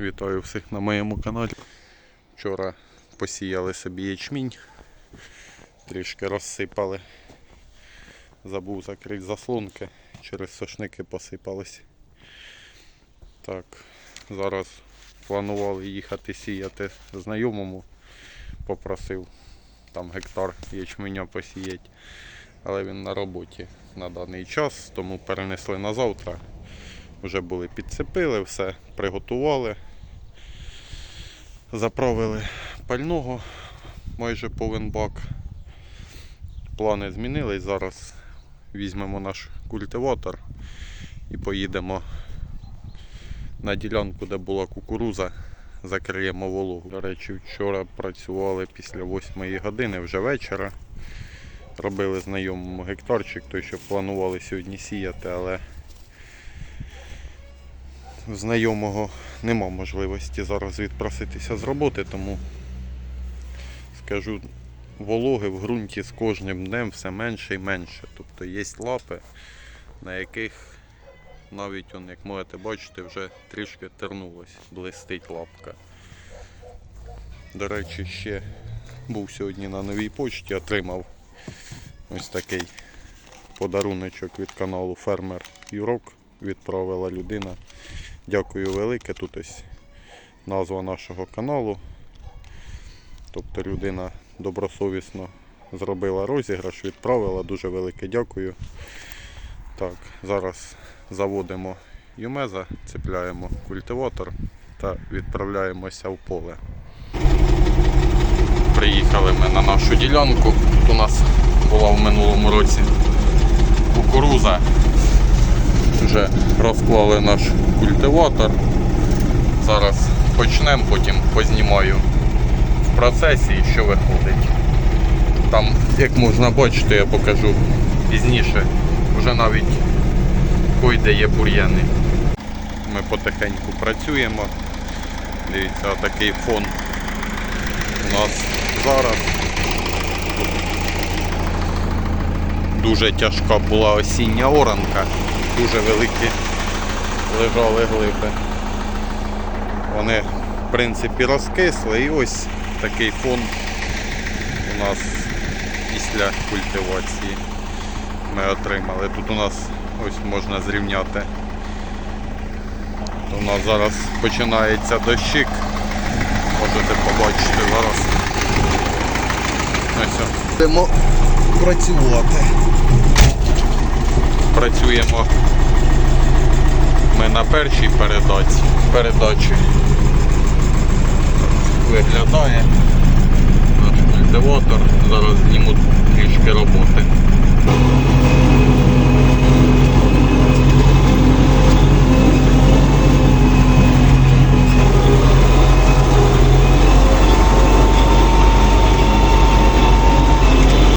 Вітаю всіх на моєму каналі. Вчора посіяли собі ячмінь, трішки розсипали. Забув закрити заслонки, через сошники посипались. Так, зараз планували їхати сіяти знайомому. Попросив там гектар ячменя посіяти. Але він на роботі на даний час, тому перенесли на завтра. Вже були підцепили, все приготували. Заправили пального майже повен бак. Плани змінились. Зараз візьмемо наш культиватор і поїдемо на ділянку, де була кукуруза, закриємо вологу. До речі, вчора працювали після 8 години вже вечора. Робили знайомому гектарчик, той, що планували сьогодні сіяти, але знайомого нема можливості зараз відпроситися з роботи, тому скажу, вологи в ґрунті з кожним днем все менше і менше. Тобто є лапи, на яких навіть, он, як можете бачити, вже трішки тернулось, блистить лапка. До речі, ще був сьогодні на новій почті, отримав ось такий подаруночок від каналу Фермер Юрок. Відправила людина. Дякую велике. Тут ось назва нашого каналу. Тобто людина добросовісно зробила розіграш, відправила. Дуже велике дякую. Так, зараз заводимо юмеза, цепляємо культиватор та відправляємося в поле. Приїхали ми на нашу ділянку. Тут у нас була в минулому році кукуруза. Вже розклали наш культиватор. Зараз почнемо, потім познімаю в процесі, що виходить. Там, як можна бачити, я покажу пізніше. Вже навіть койде є бур'яни. Ми потихеньку працюємо. Дивіться, такий фон у нас зараз. Дуже тяжка була осіння оранка, дуже великі лежали глиби. Вони в принципі розкисли і ось такий фон у нас після культивації ми отримали. Тут у нас ось можна зрівняти. У нас зараз починається дощик. Можете побачити зараз. Будемо працювати. Працюємо ми на першій передачі. передачі. Виглядає наш культиватор. Зараз зніму трішки роботи.